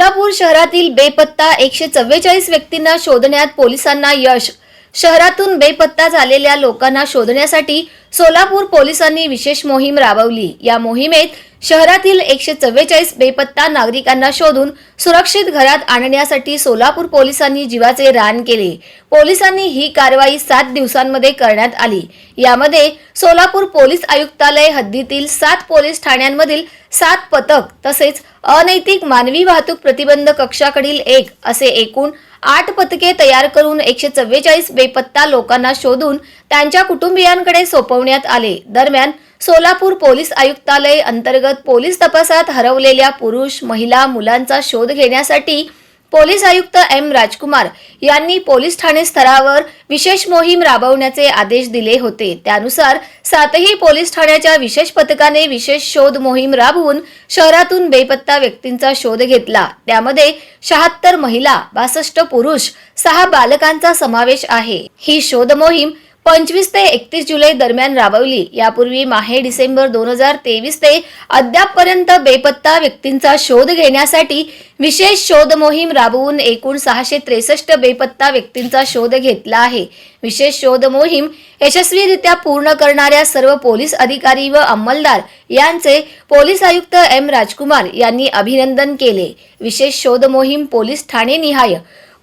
सोलापूर शहरातील बेपत्ता एकशे चव्वेचाळीस व्यक्तींना शोधण्यात पोलिसांना यश. शहरातून बेपत्ता झालेल्या लोकांना शोधण्यासाठी सोलापूर पोलिसांनी विशेष मोहीम राबवली. या मोहिमेत शहरातील एकशे चव्वेचाळीस बेपत्ता नागरिकांना शोधून सुरक्षित घरात आणण्यासाठी सोलापूर पोलिसांनी जीवाचे रान केले. पोलिसांनी ही कारवाई सात दिवसांमध्ये करण्यात आली. यामध्ये सोलापूर पोलीस आयुक्तालय हद्दीतील सात पोलीस ठाण्यांमधील सात पथक तसेच अनैतिक मानवी वाहतूक प्रतिबंध कक्षाकडील एक असे एकूण आठ पथके तयार करून एकशे चव्वेचाळीस बेपत्ता लोकांना शोधून त्यांच्या कुटुंबियांकडे सोपवण्यात आले. दरम्यान सोलापूर पोलीस आयुक्तालय अंतर्गत पोलीस तपासात हरवलेल्या पुरुष महिला मुलांचा शोध घेण्यासाठी पोलीस आयुक्त एम राजकुमार यांनी पोलीस ठाणे स्तरावर विशेष मोहीम राबवण्याचे आदेश दिले होते. त्यानुसार सातही पोलीस ठाण्याच्या विशेष पथकाने विशेष शोध मोहीम राबवून शहरातून बेपत्ता व्यक्तींचा शोध घेतला. त्यामध्ये शहात्तर महिला बासष्ट पुरुष सहा बालकांचा समावेश आहे. ही शोध मोहीम पंचवीस ते एकतीस जुलै दरम्यान राबवली. यापूर्वी माहे डिसेंबर दोन हजार तेवीस ते अद्यापपर्यंत बेपत्ता व्यक्तींचा शोध घेण्यासाठी विशेष शोध मोहीम राबवून एकूण सहाशे त्रेसष्ट बेपत्ता व्यक्तींचा शोध घेतला आहे. विशेष शोध मोहीम यशस्वीरित्या पूर्ण करणाऱ्या सर्व पोलीस अधिकारी व अंमलदार यांचे पोलीस आयुक्त एम राजकुमार यांनी अभिनंदन केले. विशेष शोध मोहीम पोलीस ठाणे निहाय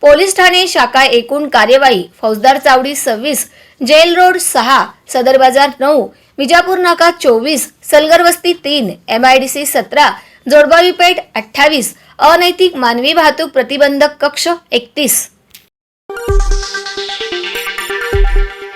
पोलीस ठाणे शाखा एकूण कार्यवाही फौजदार चावडी सव्वीस जेल रोड सहा सदर बाजार नऊ विजापूर नाका चोवीस सलगर वस्ती तीन एम आय डी सी सतरा जोडबावी पेठ अठ्ठावीस अनैतिक मानवी वाहतूक प्रतिबंधक कक्ष एकतीस.